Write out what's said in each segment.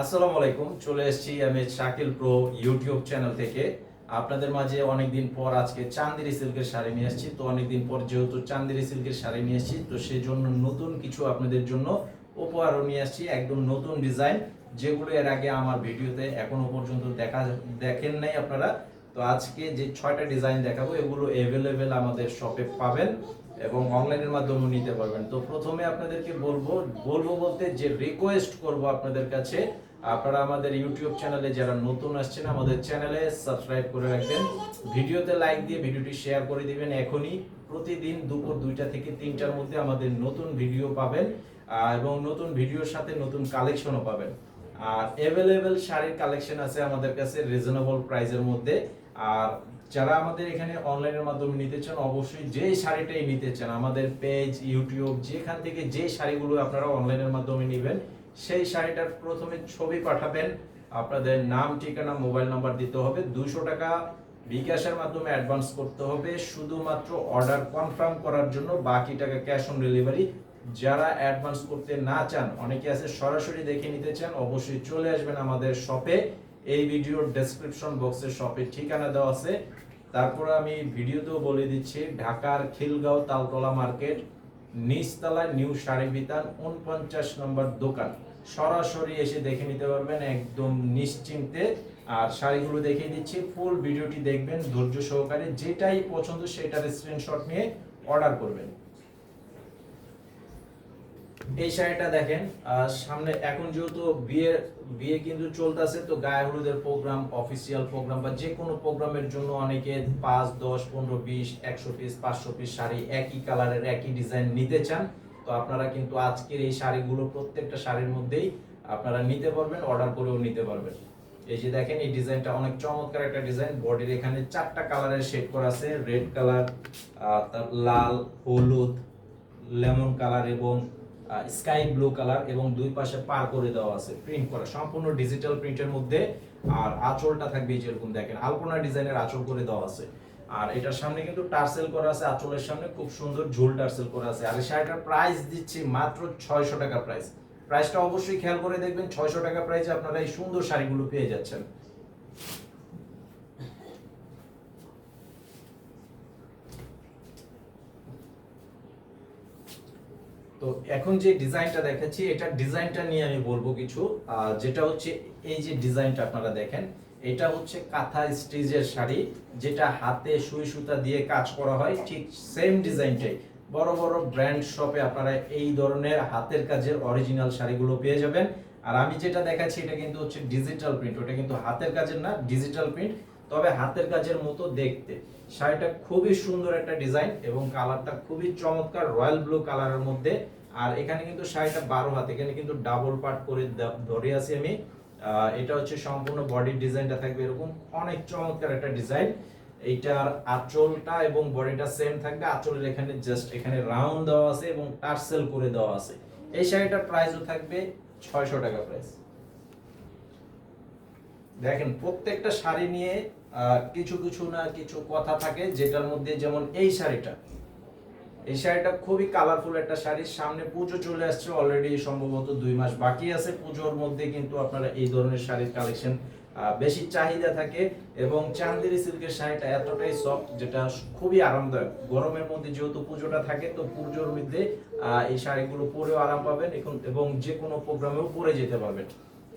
আসসালামু আলাইকুম, চলে এসেছি আমি শাকিল প্রো ইউটিউব চ্যানেল থেকে। আপনাদের মাঝে অনেকদিন পর আজকে চান্দেরি সিল্কের শাড়ি নিয়ে এসেছি তো অনেকদিন পর যেহেতু চান্দেরি সিল্কের শাড়ি নিয়ে এসেছি তো সেই জন্য নতুন কিছু আপনাদের জন্য উপহারও নিয়ে আসছি। একদম নতুন ডিজাইন, যেগুলো এর আগে আমার ভিডিওতে এখনও পর্যন্ত দেখা, দেখেন নাই আপনারা। তো আজকে যে ছয়টা ডিজাইন দেখাবো, এগুলো অ্যাভেলেবেল আমাদের শপে পাবেন এবং অনলাইনের মাধ্যমে নিতে পারবেন। তো প্রথমে আপনাদেরকে বলব বলব বলতে যে রিকোয়েস্ট করব আপনাদের কাছে আপনারা আমাদের ইউটিউব চ্যানেলে যারা নতুন আসছেন, আমাদের চ্যানেলে সাবস্ক্রাইব করে রাখবেন। ভিডিওতে লাইক দিয়ে ভিডিওটি শেয়ার করে দিবেন এখনই। প্রতিদিন দুপুর দুইটা থেকে তিনটার মধ্যে আমাদের নতুন ভিডিও পাবেন এবং নতুন ভিডিওর সাথে নতুন কালেকশনও পাবেন। আর অ্যাভেলেবেল শাড়ির কালেকশন আছে আমাদের কাছে রিজনেবল প্রাইসের মধ্যে। আর যারা আমাদের এখানে অনলাইনের মাধ্যমে নিতে চান, অবশ্যই যে শাড়িটাই নিতে চান, আমাদের পেজ ইউটিউব যেখান থেকে যে শাড়িগুলো আপনারা অনলাইনের মাধ্যমে নেবেন সেই শাড়িটার প্রথমে ছবি পাঠাবেন। আপনাদের নাম, ঠিকানা, মোবাইল নাম্বার দিতে হবে। দুশো টাকা বিকাশের মাধ্যমে অ্যাডভান্স করতে হবে। শুধুমাত্র অর্ডার কনফার্ম করার জন্য বাকি টাকা ক্যাশ অন ডেলিভারি। যারা অ্যাডভান্স করতে না চান, অনেকে আছে সরাসরি দেখে নিতে চান, অবশ্যই চলে আসবেন আমাদের শপে। এই ভিডিওর ডেসক্রিপশন বক্সে শপের ঠিকানা দেওয়া আছে। তারপর আমি ভিডিওতেও বলে দিচ্ছি, ঢাকার খিলগাঁও, তালতলা মার্কেট। নিচতলায় নিউ শাড়ি বিতান উনপঞ্চাশ নম্বর দোকান। সরাসরি এসে দেখে নিতে পারবেন একদম নিশ্চিন্তে। আর শাড়িগুলো দেখিয়ে দিচ্ছি ফুল ভিডিওটি দেখবেন ধৈর্য সহকারে। যেটাই পছন্দ সেটার স্ক্রিনশট নিয়ে অর্ডার করবেন। এই শাড়িটা দেখেন সামনে এখন যেহেতু বিয়ে বিয়ে কিন্তু চলতেছে, তো গায়ে হলুদের প্রোগ্রাম অফিসিয়াল প্রোগ্রাম বা যে কোনো প্রোগ্রামের জন্য অনেকে পাঁচ, দশ, পনেরো, বিশ, একশো পিস পাঁচশো পিস শাড়ি একই কালারের একই ডিজাইন নিতে চান, তো আপনারা কিন্তু আজকের এই শাড়িগুলো প্রত্যেকটা শাড়ির মধ্যেই আপনারা নিতে পারবেন অর্ডার করেও নিতে পারবেন। এই যে দেখেন, এই ডিজাইনটা অনেক চমৎকার একটা ডিজাইন বডির এখানে চারটা কালারের শেড করা আছে রেড কালার লাল, হলুদ লেমন কালার এবং স্কাই ব্লু কালার এবং দুই পাশে পার করে দেওয়া আছে। প্রিন্ট করা, সম্পূর্ণ ডিজিটাল প্রিন্টের মধ্যে আর আঁচলটা থাকবে এই যেরকম দেখেন, আলপনা ডিজাইনের আঁচল করে দেওয়া আছে। আর এটার সামনে কিন্তু টার্সেল করা আছে, আঁচলের সামনে খুব সুন্দর ঝুল টার্সেল করা আছে। আর এই শাড়িটার প্রাইস দিচ্ছি মাত্র ছয়শো টাকা প্রাইস প্রাইসটা অবশ্যই খেয়াল করে দেখবেন, ছয়শো টাকা প্রাইসে আপনারা এই সুন্দর শাড়িগুলো পেয়ে যাচ্ছেন। তো এখন যে ডিজাইনটা দেখাচ্ছি, এটা ডিজাইনটা নিয়ে আমি বলব কিছু। যেটা হচ্ছে এই যে ডিজাইনটা আপনারা দেখেন, এটা হচ্ছে কাঁথা স্টিচের শাড়ি, যেটা হাতে সুই সুতা দিয়ে কাজ করা হয়, ঠিক সেম ডিজাইনটাই। বড় বড় ব্র্যান্ড শপে আপনারা এই ধরনের হাতের কাজের অরিজিনাল শাড়িগুলো পেয়ে যাবেন। আর আমি যেটা দেখাচ্ছি, এটা কিন্তু হচ্ছে ডিজিটাল প্রিন্ট ওটা কিন্তু হাতের কাজের না ডিজিটাল প্রিন্ট তবে হাতের কাজের মতো দেখতে। শাড়িটা খুবই সুন্দর একটা ডিজাইন এবং কালারটা খুবই চমৎকার রয়্যাল ব্লু কালারের মধ্যে। আর এখানে কিন্তু শাড়িটা বারো হাত, এখানে কিন্তু ডাবল পার্ট করে ধরে আছি আমি। এটা হচ্ছে সম্পূর্ণ বডির ডিজাইনটা থাকবে এরকম। অনেক চমৎকার একটা ডিজাইন। এইটার আঁচলটা এবং বডিটা সেম থাকবে। আঁচলের এখানে জাস্ট এখানে রাউন্ড দেওয়া আছে এবং টার্সেল করে দেওয়া আছে। এই শাড়িটার প্রাইসও থাকবে ছয়শো টাকা প্রাইস দেখেন, প্রত্যেকটা শাড়ি নিয়ে কিছু কিছু না কিছু কথা থাকে, যেটার মধ্যে যেমন এই শাড়িটা। এই শাড়িটা খুবই কালারফুল একটা শাড়ি। সামনে পুজো চলে আসছে অলরেডি সম্ভবত দুই মাস বাকি আছে। পুজোর মধ্যে কিন্তু আপনারা এই ধরনের শাড়ির কালেকশন বেশি চাহিদা থাকে এবং চান্দেরি সিল্কের শাড়িটা এতটাই সফট যেটা খুবই আরামদায়ক। গরমের মধ্যে যেহেতু পুজোটা থাকে, তো পুজোর মধ্যে এই শাড়িগুলো পরেও আরাম পাবেন। এখন- এবং যে কোনো প্রোগ্রামেও পরে যেতে পারবেন।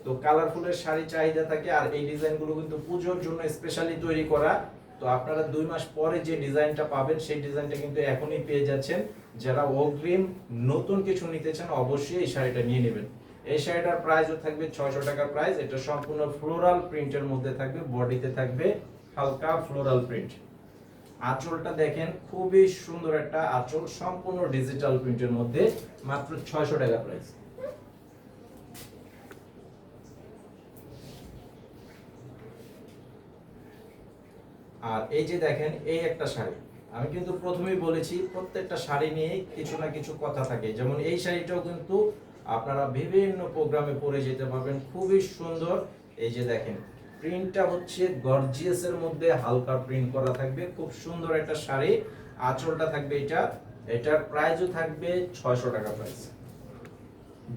তো কালারফুলের শাড়ি চাহিদা থাকে আর এই ডিজাইনগুলো কিন্তু পুজোর জন্য স্পেশালি তৈরি করা। তো আপনারা দুই মাস পরে যে ডিজাইনটা পাবেন, সেই ডিজাইনটা কিন্তু এখনই পেয়ে যাচ্ছেন। যারা অগ্রিম নতুন কিছু নিতে চান, অবশ্যই এই শাড়িটা নিয়ে নেবেন। এই শাড়িটার প্রাইসও থাকবে ছয়শো টাকার প্রাইস এটা সম্পূর্ণ ফ্লোরাল প্রিন্টের মধ্যে থাকবে বডিতে থাকবে হালকা ফ্লোরাল প্রিন্ট আঁচলটা দেখেন, খুবই সুন্দর একটা আঁচল, সম্পূর্ণ ডিজিটাল প্রিন্টের মধ্যে, মাত্র ছয়শো টাকা প্রাইস আর এই যে দেখেন, এই একটা শাড়ি। আমি কিন্তু প্রথমেই বলেছি, প্রত্যেকটা শাড়ি নিয়ে কিছু না কিছু কথা থাকে। যেমন এই শাড়িটাও কিন্তু আপনারা বিভিন্ন প্রোগ্রামে পরে যেতে পারবেন। খুবই সুন্দর। এই যে দেখেন, প্রিন্টটা হচ্ছে গর্জিয়াস এর মধ্যে হালকা প্রিন্ট করা থাকবে। খুব সুন্দর একটা শাড়ি। আঁচলটা থাকবে এটা। এটার প্রাইসও থাকবে ছয়শো টাকা প্রাইস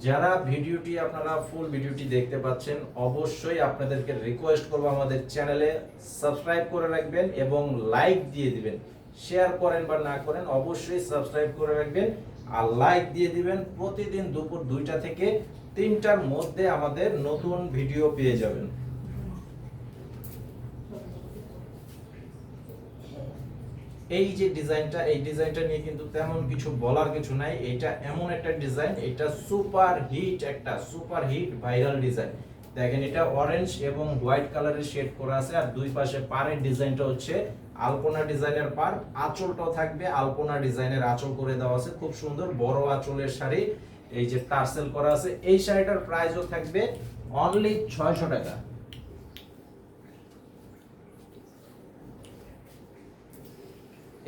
যারা ভিডিওটি আপনারা ফুল ভিডিওটি দেখতে পাচ্ছেন, অবশ্যই আপনাদেরকে রিকোয়েস্ট করব আমাদের চ্যানেলে সাবস্ক্রাইব করে রাখবেন এবং লাইক দিয়ে দিবেন। শেয়ার করেন বা না করেন, অবশ্যই সাবস্ক্রাইব করে রাখবেন আর লাইক দিয়ে দিবেন। প্রতিদিন দুপুর দুইটা থেকে তিনটার মধ্যে আমাদের নতুন ভিডিও পেয়ে যাবেন। এই যে ডিজাইনটা, এই ডিজাইনটা নিয়ে কিন্তু তেমন কিছু বলার কিছু নাই। এটা এমন একটা ডিজাইন, এটা সুপার হিট একটা, সুপার হিট ভাইরাল ডিজাইন। দেখেন, এটা অরেঞ্জ এবং হোয়াইট কালারের শেড করা আছে, আর দুই পাশে পাড়ের ডিজাইনটা হচ্ছে আলপনা ডিজাইনের পার আঁচলটাও থাকবে, আলপনা ডিজাইনের আঁচল করে দেওয়া আছে, খুব সুন্দর, বড় আঁচলের শাড়ি। এই যে টার্সেল করা আছে, এই শাড়িটার প্রাইসও থাকবে অনলি ছয়শো টাকা।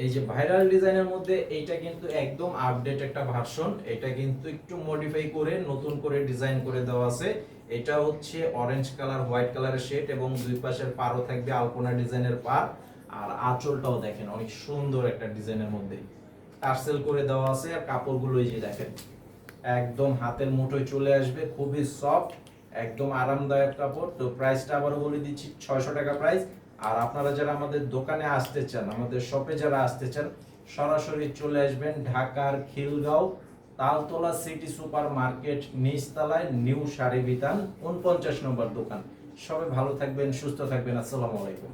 এই যে ভাইরাল ডিজাইনের মধ্যে এইটা কিন্তু একদম আপডেট একটা ভার্সন এটা কিন্তু একটু মডিফাই করে নতুন করে ডিজাইন করে দেওয়া আছে। এটা হচ্ছে অরেঞ্জ কালার হোয়াইট কালারের শেড এবং দুই পাশের পারও থাকবে আলপনা ডিজাইনের পার আর আঁচলটাও দেখেন, অনেক সুন্দর একটা ডিজাইনের মধ্যে। টার্সেল করে দেওয়া আছে আর কাপড়গুলো এই যে দেখেন, একদম হাতের মুঠোয় চলে আসবে, খুবই সফট একদম আরামদায়ক কাপড়। তো প্রাইসটা আবারও বলে দিচ্ছি, ছয়শো টাকা প্রাইস আর আপনারা যারা আমাদের দোকানে আসতে চান, আমাদের শপে যারা আসতে চান, সরাসরি চলে আসবেন ঢাকার Khilgaon, Taltala city super market নিচতলায় নিউ শাড়ি বিতান উনপঞ্চাশ নম্বর দোকান। সবাই ভালো থাকবেন, সুস্থ থাকবেন। আসসালামু আলাইকুম।